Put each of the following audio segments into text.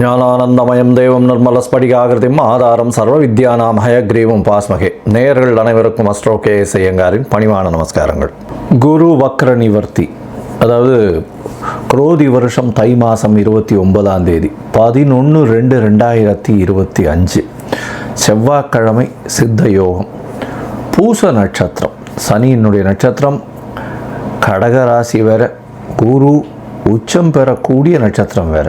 ஞானானந்தமயம் தேவம் நிர்மலஸ்படிகாகிருதிம் ஆதாரம் சர்வ வித்யானாம் ஹயக்ரீவும் பாஸ்மகே. நேயர்கள் அனைவருக்கும் அஸ்ட்ரோ கே எஸ் ஐயங்காரின் பணிவான நமஸ்காரங்கள். குரு வக்ர நிவர்த்தி அதாவது குரோதி வருஷம் தை மாதம் இருபத்தி ஒன்பதாம் தேதி பதினொன்று ரெண்டு ரெண்டாயிரத்தி இருபத்தி அஞ்சு. செவ்வாய்க்கிழமை சித்த யோகம் பூச நட்சத்திரம் சனியினுடைய நட்சத்திரம் கடகராசி வேற குரு உச்சம் பெறக்கூடிய நட்சத்திரம் வேற.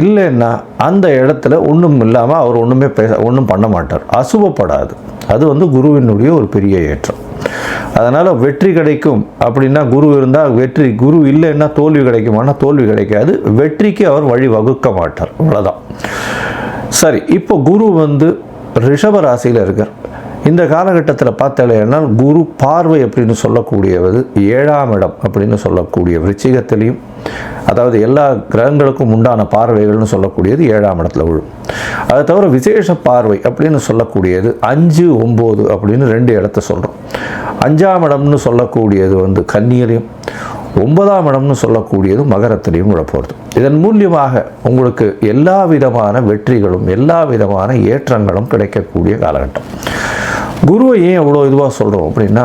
இல்லைன்னா அந்த இடத்துல ஒன்றும் இல்லாமல் அவர் ஒன்றுமே பேச ஒன்றும் பண்ண மாட்டார். அசுபப்படாது அது வந்து குருவினுடைய ஒரு பெரிய ஏற்றம். அதனால் வெற்றி கிடைக்கும் அப்படின்னா குரு இருந்தால் வெற்றி குரு இல்லைன்னா தோல்வி கிடைக்குமானா தோல்வி கிடைக்காது. வெற்றிக்கு அவர் வழி வகுக்க மாட்டார். அவ்வளோதான் சரி இப்போ குரு வந்து ரிஷப ராசியில் இருக்கார். இந்த காலகட்டத்தில் பார்த்தாலேன்னா குரு பார்வை அப்படின்னு சொல்லக்கூடியவது ஏழாம் இடம் அப்படின்னு சொல்லக்கூடிய விருச்சிகத்திலையும் அதாவது எல்லா கிரகங்களுக்கும் உண்டான பார்வைகள்னு சொல்லக்கூடியது ஏழாம் இடத்துல விழும். அதை தவிர விசேஷ பார்வை அப்படின்னு சொல்லக்கூடியது அஞ்சு ஒம்பது அப்படின்னு ரெண்டு இடத்த சொல்கிறோம் அஞ்சாம் இடம்னு சொல்லக்கூடியது வந்து கன்னியிலையும் ஒன்பதாம் இடம்னு சொல்லக்கூடியது மகரத்திலையும் விழப்போகிறது இதன் மூலியமாக உங்களுக்கு எல்லா விதமான வெற்றிகளும் எல்லா விதமான ஏற்றங்களும் கிடைக்கக்கூடிய காலகட்டம். குருவை ஏன் அவ்வளோ இதுவாக சொல்கிறோம் அப்படின்னா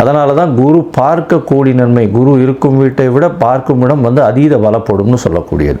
அதனால தான் குரு பார்க்க கூடி நன்மை. குரு இருக்கும் வீட்டை விட பார்க்கும் இடம் வந்து அதீத பலப்படும்னு சொல்லக்கூடியது.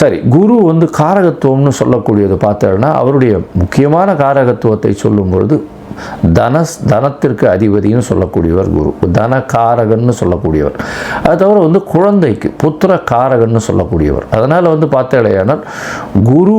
சரி குரு வந்து காரகத்துவம்னு சொல்லக்கூடியது பார்த்தோன்னா அவருடைய முக்கியமான காரகத்துவத்தை சொல்லும் பொழுது தனஸ் தனத்திற்கு அதிபதினு சொல்லக்கூடியவர் குரு. தன காரகன்னு சொல்லக்கூடியவர். அது தவிர வந்து குழந்தைக்கு புத்திர காரகன்னு சொல்லக்கூடியவர். அதனால் வந்து பார்த்தேடையானால் குரு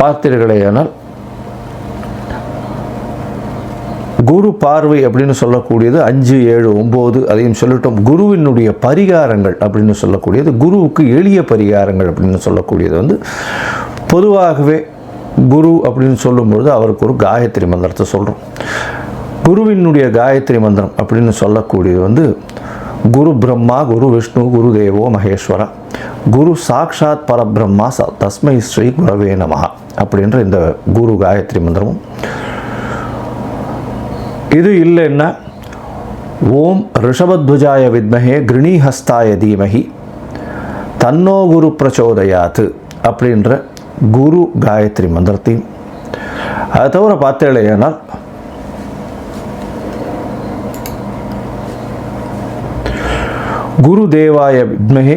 பார்த்தீர்களேயானால் குரு பார்வை அப்படின்னு சொல்லக்கூடியது அஞ்சு ஏழு ஒம்பது அதையும் சொல்லிட்டோம். குருவினுடைய பரிகாரங்கள் அப்படின்னு சொல்லக்கூடியது குருவுக்கு எளிய பரிகாரங்கள் அப்படின்னு சொல்லக்கூடியது வந்து பொதுவாகவே குரு அப்படின்னு சொல்லும்பொழுது அவருக்கு ஒரு காயத்ரி மந்திரத்தை சொல்கிறோம் குருவினுடைய காயத்ரி மந்திரம் அப்படின்னு சொல்லக்கூடியது வந்து குரு பிரம்மா குரு விஷ்ணு குரு தேவோ மகேஸ்வரா. குரு சாக்ஷாத் பரபிரம்மா ச தஸ்மை ஸ்ரீ குரவே நமகா அப்படின்ற இந்த குரு காயத்ரி மந்திரமும். இது இல்லைன்னா ஓம் ரிஷபத்வஜாய வித்மஹே கிருணிஹஸ்தாய தீமஹி தன்னோ குரு பிரச்சோதயாத்து அப்படின்ற குரு காயத்ரி மந்திரத்தையும். அதை தவிர பார்த்தேனால் குரு தேவாய வித்மகே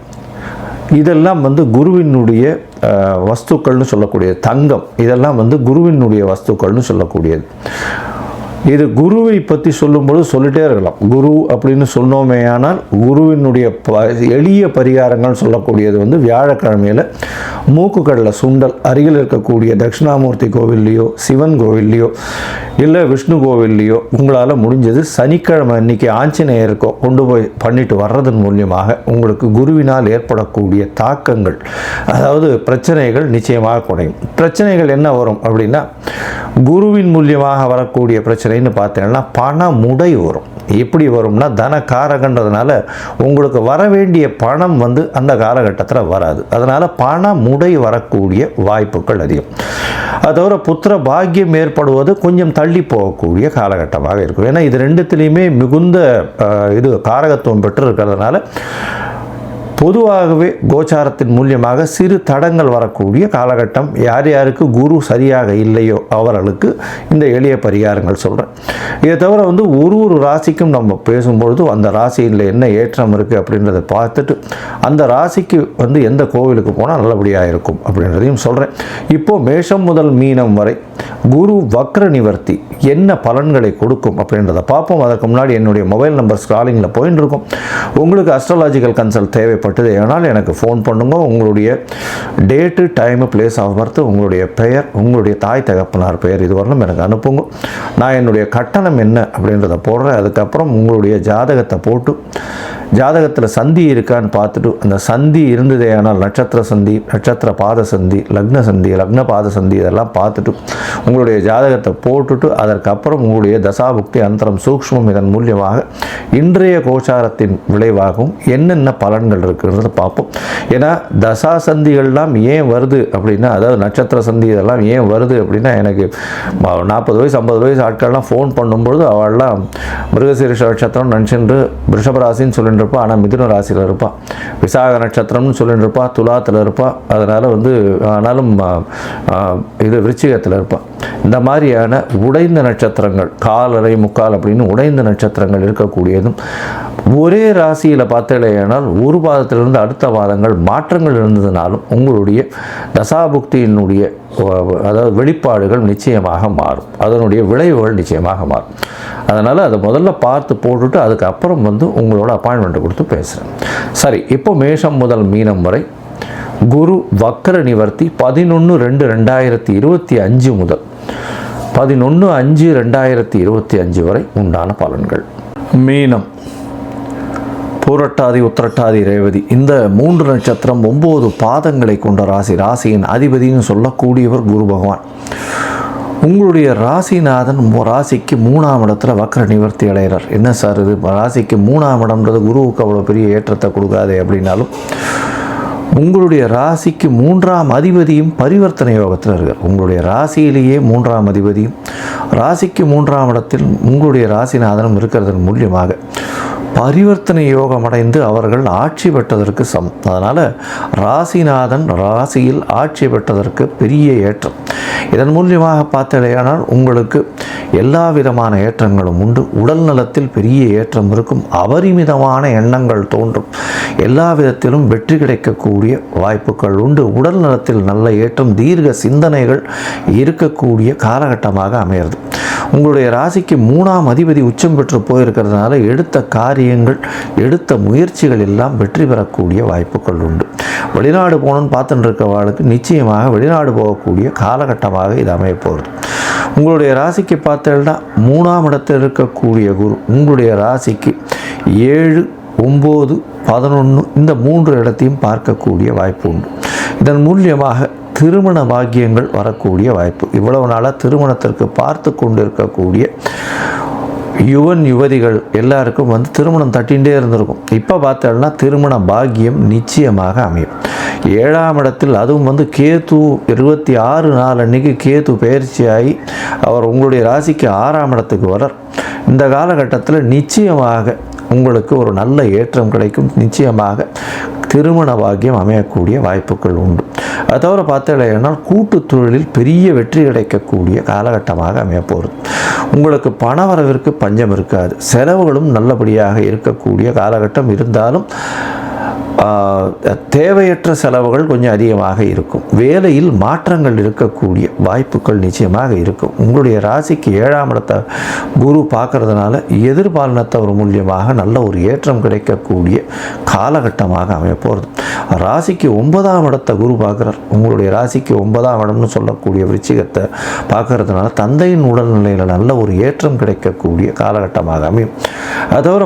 இதெல்லாம் வந்து குருவினுடைய வஸ்துக்கள்னு சொல்லக்கூடியது தங்கம். இதெல்லாம் வந்து குருவினுடைய வஸ்துக்கள்னு சொல்லக்கூடியது. இது குருவை பற்றி சொல்லும்பொழுது சொல்லிட்டே இருக்கலாம். குரு அப்படின்னு சொன்னோமே ஆனால் குருவினுடைய ப எளிய பரிகாரங்கள் சொல்லக்கூடியது வந்து வியாழக்கிழமையில் மூக்குக்கடலை சுண்டல் அருகில் இருக்கக்கூடிய தட்சிணாமூர்த்தி கோவில்லையோ சிவன் கோவில்லையோ இல்லை விஷ்ணு கோவில்லையோ உங்களால் முடிஞ்சது சனிக்கிழமை அன்னைக்கு ஆஞ்சநேயருக்கோ கொண்டு போய் பண்ணிட்டு வர்றதன் மூலியமாக உங்களுக்கு குருவினால் ஏற்படக்கூடிய தாக்கங்கள் அதாவது பிரச்சனைகள் நிச்சயமாக குறையும். பிரச்சனைகள் என்ன வரும் அப்படின்னா குருவின் மூலியமாக வரக்கூடிய பிரச்சனை பிரச்சனைன்னு பார்த்தீங்கன்னா பண முடை வரும். எப்படி வரும்னா தன காரகன்றதுனால உங்களுக்கு வர வேண்டிய பணம் வந்து அந்த காலகட்டத்தில் வராது. அதனால் பண முடை வரக்கூடிய வாய்ப்புகள் அதிகம். அது தவிர புத்திர பாக்கியம் ஏற்படுவது கொஞ்சம் தள்ளி போகக்கூடிய காலகட்டமாக இருக்கும். ஏன்னா இது ரெண்டுத்துலேயுமே மிகுந்த இது காரகத்துவம் பெற்று இருக்கிறதுனால பொதுவாகவே கோச்சாரத்தின் மூலியமாக சிறு தடங்கள் வரக்கூடிய காலகட்டம் யார் யாருக்கு குரு சரியாக இல்லையோ அவர்களுக்கு இந்த எளிய பரிகாரங்கள் சொல்கிறேன் இதை தவிர வந்து ஒரு ஒரு ராசிக்கும் நம்ம பேசும்பொழுது அந்த ராசியில் என்ன ஏற்றம் இருக்குது அப்படின்றத பார்த்துட்டு அந்த ராசிக்கு வந்து எந்த கோவிலுக்கு போனால் நல்லபடியாக இருக்கும் அப்படின்றதையும் சொல்கிறேன் இப்போது மேஷம் முதல் மீனம் வரை குரு வக்ர நிவர்த்தி என்ன பலன்களை கொடுக்கும் அப்படின்றத பார்ப்போம். அதற்கு முன்னாடி என்னுடைய மொபைல் நம்பர் ஸ்க்ராலிங்கில் போயின்னு இருக்கும். உங்களுக்கு அஸ்ட்ராலாஜிக்கல் கன்சல்ட் தேவைப்பட்டது ஏனால் எனக்கு ஃபோன் பண்ணுங்க. உங்களுடைய date time place of birth உங்களுடைய பெயர் உங்களுடைய தாய் தகப்பனார் பெயர் இதுவரையிலும் எனக்கு அனுப்புங்க. நான் என்னுடைய கட்டணம் என்ன அப்படின்றத போடுறேன். அதுக்கப்புறம் உங்களுடைய ஜாதகத்தை போட்டு ஜாதகத்தில் சந்தி இருக்கான்னு பார்த்துட்டு அந்த சந்தி இருந்ததே ஆனால் நட்சத்திர சந்தி நட்சத்திர பாத சந்தி லக்ன சந்தி லக்ன பாத சந்தி இதெல்லாம் பார்த்துட்டு உங்களுடைய ஜாதகத்தை போட்டுட்டு அதற்கப்புறம் உங்களுடைய தசாபுக்தி அந்தரம் சூக்ஷ்மம் இதன் மூலியமாக இன்றைய கோச்சாரத்தின் விளைவாகவும் என்னென்ன பலன்கள் இருக்குன்றத பார்ப்போம். ஏன்னா தசா சந்திகள்லாம் ஏன் வருது அப்படின்னா அதாவது நட்சத்திர சந்தி இதெல்லாம் ஏன் வருது அப்படின்னா எனக்கு நாற்பது வயசு ஐம்பது வயசு ஆட்கள்லாம் ஃபோன் பண்ணும்பொழுது அவள்லாம் மிருகசீரிஷ நட்சத்திரம் நினச்சிட்டு ரிஷபராசின்னு சொல்லிட்டு இருப்பா ஆனால் மிதுன ராசியில் இருப்பா. விசாக நட்சத்திரம்னு சொல்லிட்டு இருப்பா துலாத்தில் இருப்பா. அதனால் வந்து ஆனாலும் இது விருச்சிகத்தில் இருப்பாள் இந்த மாதிரியான உடைந்த நட்சத்திரங்கள் காலரை முக்கால் அப்படின்னு உடைந்த நட்சத்திரங்கள் இருக்கக்கூடியதும் ஒரே ராசியில் பார்த்தலையானால் ஒரு பாதத்திலிருந்து அடுத்த பாதங்கள் மாற்றங்கள் இருந்ததுனாலும் உங்களுடைய தசாபுக்தியினுடைய அதாவது வெளிப்பாடுகள் நிச்சயமாக மாறும். அதனுடைய விளைவுகள் நிச்சயமாக மாறும். அதனால் அதை முதல்ல பார்த்து போட்டுட்டு அதுக்கப்புறம் வந்து உங்களோட அப்பாயின்மெண்ட் கொடுத்து பேசுகிறேன் சரி இப்போ மேஷம் முதல் மீனம் வரை குரு வக்கர நிவர்த்தி பதினொன்று ரெண்டு ரெண்டாயிரத்தி இருபத்தி அஞ்சு முதல். பதினொன்று அஞ்சு ரெண்டாயிரத்தி இருபத்தி அஞ்சு வரை உண்டான பலன்கள். மீனம். பூரட்டாதி உத்திரட்டாதி ரேவதி. இந்த மூன்று நட்சத்திரம் ஒம்பது பாதங்களை கொண்ட ராசி. ராசியின் அதிபதினு சொல்லக்கூடியவர் குரு பகவான். உங்களுடைய ராசிநாதன் ராசிக்கு மூணாம் இடத்துல வக்ர நிவர்த்தி அடைகிறார். என்ன சார் இது? ராசிக்கு மூணாம் இடம்ன்றது குருவுக்கு அவ்வளோ பெரிய ஏற்றத்தை கொடுக்காதே அப்படின்னாலும் உங்களுடைய ராசிக்கு மூன்றாம் அதிபதியும் பரிவர்த்தனை யோகத்தில் இருக்கார். உங்களுடைய ராசியிலேயே மூன்றாம் அதிபதியும் ராசிக்கு மூன்றாம் இடத்தில் உங்களுடைய ராசிநாதனும் இருக்கிறதன் மூலியமாக பரிவர்த்தனை யோகம் அடைந்து அவர்கள் ஆட்சி பெற்றதற்கு சம் அதனால் ராசிநாதன் ராசியில் ஆட்சி பெற்றதற்கு பெரிய ஏற்றம். இதன் மூலியமாக பார்த்தடையானால் உங்களுக்கு எல்லா விதமான ஏற்றங்களும் உண்டு. உடல் நலத்தில் பெரிய ஏற்றம் இருக்கும். அபரிமிதமான எண்ணங்கள் தோன்றும். எல்லா விதத்திலும் வெற்றி கிடைக்கக்கூடிய வாய்ப்புகள் உண்டு. உடல் நலத்தில் நல்ல ஏற்றம் தீர்க்க சிந்தனைகள் இருக்கக்கூடிய காலகட்டமாக அமையிறது உங்களுடைய ராசிக்கு மூணாம் அதிபதி உச்சம் பெற்று போயிருக்கிறதுனால எடுத்த காரியங்கள் எடுத்த முயற்சிகள் எல்லாம் வெற்றி பெறக்கூடிய வாய்ப்புகள் உண்டு. வெளிநாடு போகணும்னு பார்த்துட்டு இருக்கவாளுக்கு நிச்சயமாக வெளிநாடு போகக்கூடிய காலகட்டமாக இது அமைய போகிறது உங்களுடைய ராசிக்கு பார்த்தேன்னா மூணாம் இடத்தில் இருக்கக்கூடிய குரு உங்களுடைய ராசிக்கு ஏழு ஒம்பது பதினொன்று இந்த மூன்று இடத்தையும் பார்க்கக்கூடிய வாய்ப்பு உண்டு. இதன் மூலியமாக திருமண பாக்கியங்கள் வரக்கூடிய வாய்ப்பு. இவ்வளவு நாளாக திருமணத்திற்கு பார்த்து கொண்டிருக்கக்கூடிய யுவன் யுவதிகள் எல்லாருக்கும் வந்து திருமணம் தட்டிகிட்டே இருந்திருக்கும். இப்போ பார்த்தோம்னா திருமண பாக்கியம் நிச்சயமாக அமையும். ஏழாம் இடத்தில் அதுவும் வந்து கேது இருபத்தி ஆறு நாள் அன்னைக்கு கேது பயிற்சியாகி அவர் உங்களுடைய ராசிக்கு ஆறாம் இடத்துக்கு வரார் இந்த காலகட்டத்தில் நிச்சயமாக உங்களுக்கு ஒரு நல்ல ஏற்றம் கிடைக்கும். நிச்சயமாக திருமண பாக்கியம் அமையக்கூடிய வாய்ப்புகள் உண்டு. அது தவிர பார்த்தீங்கன்னா கூட்டுத் தொழிலில் பெரிய வெற்றி கிடைக்கக்கூடிய காலகட்டமாக அமைய உங்களுக்கு பணவரவிற்கு பஞ்சம் இருக்காது. செலவுகளும் நல்லபடியாக இருக்கக்கூடிய காலகட்டம் இருந்தாலும் தேவையற்ற செலவுகள் கொஞ்சம் அதிகமாக இருக்கும். வேலையில் மாற்றங்கள் இருக்கக்கூடிய வாய்ப்புகள் நிச்சயமாக இருக்கும். உங்களுடைய ராசிக்கு ஏழாம் இடத்தை குரு பார்க்கறதுனால ஒரு மூலியமாக நல்ல ஒரு ஏற்றம் கிடைக்கக்கூடிய காலகட்டமாக அமைய போகிறது ராசிக்கு ஒன்பதாம் இடத்தை குரு பார்க்குறார். உங்களுடைய ராசிக்கு ஒன்பதாம் இடம்னு சொல்லக்கூடிய விருச்சிகத்தை பார்க்கறதுனால தந்தையின் உடல்நிலையில் நல்ல ஒரு ஏற்றம் கிடைக்கக்கூடிய காலகட்டமாக அமையும். அதை தவிர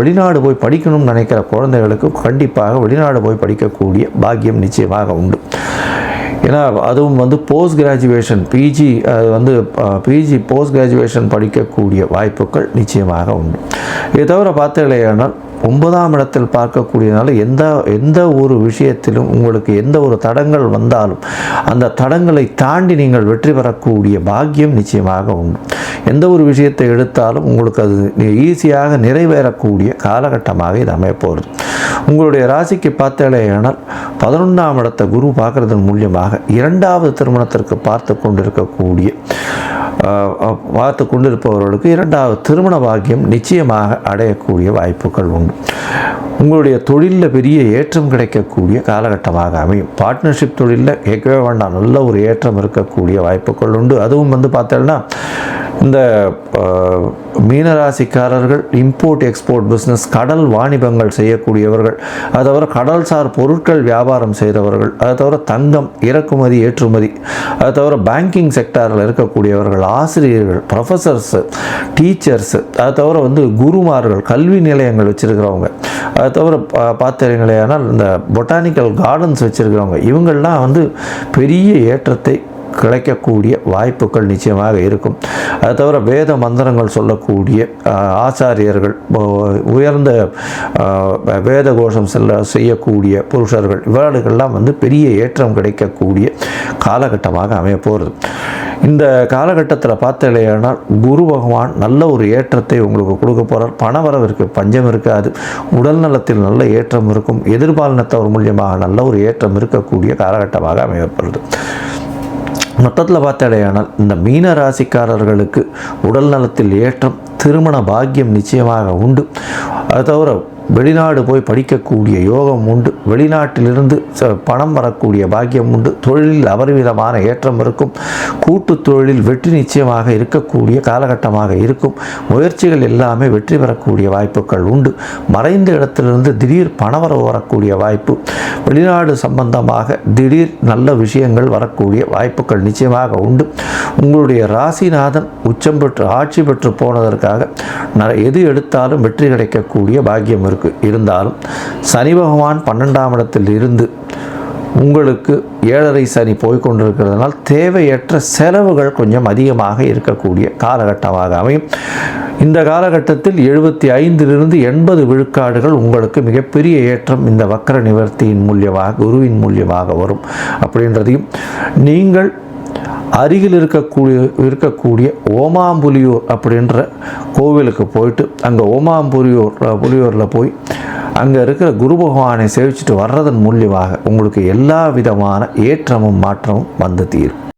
வெளிநாடு போய் படிக்கணும்னு நினைக்கிற குழந்தைகளுக்கு கண்டிப்பாக வெளிநாடு போய் படிக்கக்கூடிய பாக்கியம் நிச்சயமாக உண்டு. ஏன்னா அதுவும் வந்து போஸ்ட் கிராஜுவேஷன் பிஜி அது வந்து பிஜி போஸ்ட் கிராஜுவேஷன் படிக்கக்கூடிய வாய்ப்புகள் நிச்சயமாக உண்டு. இதை தவிர பார்த்தீங்கன்னா ஒன்பதாம் இடத்தில் பார்க்கக்கூடியனால எந்த எந்த ஒரு விஷயத்திலும் உங்களுக்கு எந்த ஒரு தடங்கள் வந்தாலும் அந்த தடங்களை தாண்டி நீங்கள் வெற்றி பெறக்கூடிய பாக்கியம் நிச்சயமாக உண்டு. எந்த ஒரு விஷயத்தை எடுத்தாலும் உங்களுக்கு அது ஈஸியாக நிறைவேறக்கூடிய காலகட்டமாக இது அமையப்போகிறது. உங்களுடைய ராசிக்கு பார்த்தேனால் பதினொன்றாம் இடத்தை குரு பார்க்குறதன் மூலியமாக இரண்டாவது திருமணத்திற்கு பார்த்து கொண்டிருக்கக்கூடிய பார்த்து கொண்டிருப்பவர்களுக்கு இரண்டாவது திருமண பாக்கியம் நிச்சயமாக அடையக்கூடிய வாய்ப்புகள் உண்டு. உங்களுடைய தொழிலில் பெரிய ஏற்றம் கிடைக்கக்கூடிய காலகட்டமாக அமையும். பார்ட்னர்ஷிப் தொழிலில் கேட்கவே வேண்டாம். நல்ல ஒரு ஏற்றம் இருக்கக்கூடிய வாய்ப்புகள் உண்டு. அதுவும் வந்து பார்த்தோன்னா இந்த மீனராசிக்காரர்கள் இம்போர்ட் எக்ஸ்போர்ட் பிஸ்னஸ் கடல் வாணிபங்கள் செய்யக்கூடியவர்கள் அது தவிர கடல்சார் பொருட்கள் வியாபாரம் செய்கிறவர்கள் அது தவிர தங்கம் இறக்குமதி ஏற்றுமதி அது தவிர பேங்கிங் செக்டாரில் இருக்கக்கூடியவர்கள் ஆசிரியர்கள் ப்ரொஃபஸர்ஸு டீச்சர்ஸு அது தவிர வந்து குருமார்கள் கல்வி நிலையங்கள் வச்சுருக்கிறவங்க அது தவிர பா- பார்த்தீங்களேனால் இந்த பொட்டானிக்கல் கார்டன்ஸ் வச்சுருக்கிறவங்க இவங்கள்லாம் வந்து பெரிய ஏற்றத்தை கிடைக்கக்கூடிய வாய்ப்புகள் நிச்சயமாக இருக்கும். அது தவிர வேத மந்திரங்கள் சொல்லக்கூடிய ஆச்சாரியர்கள் உயர்ந்த வேத கோஷம் செல்ல செய்யக்கூடிய புருஷர்கள் இவர்களுக்கெல்லாம் வந்து பெரிய ஏற்றம் கிடைக்கக்கூடிய காலகட்டமாக அமைய போகிறது இந்த காலகட்டத்தில் பார்த்தலையானால் குரு பகவான் நல்ல ஒரு ஏற்றத்தை உங்களுக்கு கொடுக்க போகிறார் பணவரவிற்கு பஞ்சம் இருக்காது. உடல் நலத்தில் நல்ல ஏற்றம் இருக்கும். எதிர்பாலினத்தவர் மூலியமாக நல்ல ஒரு ஏற்றம் இருக்கக்கூடிய காலகட்டமாக அமையப்படுது மொத்தத்தில் பார்த்தாலேயானால் இந்த மீன ராசிக்காரர்களுக்கு உடல் நலத்தில் ஏற்றம் திருமண பாக்கியம் நிச்சயமாக உண்டு. அது தவிர வெளிநாடு போய் படிக்கக்கூடிய யோகம் உண்டு. வெளிநாட்டிலிருந்து ச- பணம் வரக்கூடிய பாக்கியம் உண்டு. தொழிலில் அபரிவிதமான ஏற்றம் இருக்கும். கூட்டு தொழிலில் வெற்றி நிச்சயமாக இருக்கக்கூடிய காலகட்டமாக இருக்கும். முயற்சிகள் எல்லாமே வெற்றி பெறக்கூடிய வாய்ப்புகள் உண்டு. மறைந்த இடத்திலிருந்து திடீர் பணவரவு வரக்கூடிய வாய்ப்பு. வெளிநாடு சம்பந்தமாக திடீர் நல்ல விஷயங்கள் வரக்கூடிய வாய்ப்புகள் நிச்சயமாக உண்டு. உங்களுடைய ராசிநாதன் உச்சம் பெற்று ஆட்சி பெற்று போனதற்காக எது எடுத்தாலும் வெற்றி கிடைக்கக்கூடிய பாக்கியம் இருக்கும். இருக்கு இருந்தாலும் சனி பகவான் பன்னெண்டாம் இடத்தில் இருந்து உங்களுக்கு ஏழரை சனி போய்கொண்டிருக்கிறதுனால் தேவையற்ற செலவுகள் கொஞ்சம் அதிகமாக இருக்கக்கூடிய காலகட்டமாக அமையும். இந்த காலகட்டத்தில் எழுபத்தி ஐந்திலிருந்து எண்பது விழுக்காடுகள் உங்களுக்கு மிகப்பெரிய ஏற்றம் இந்த வக்கர நிவர்த்தியின் மூலியமாக குருவின் மூலியமாக வரும். அப்படின்றதையும் நீங்கள் அருகில் இருக்கக்கூடிய இருக்கக்கூடிய ஓமாம்புலியூர் அப்படின்ற கோவிலுக்கு போயிட்டு அங்கே ஓமாம்புலியூர் புலியூரில் போய் அங்கே இருக்கிற குரு பகவானை சேவிச்சுட்டு வர்றதன் மூலியமாக உங்களுக்கு எல்லா விதமான ஏற்றமும் மாற்றமும் வந்து தீரும்.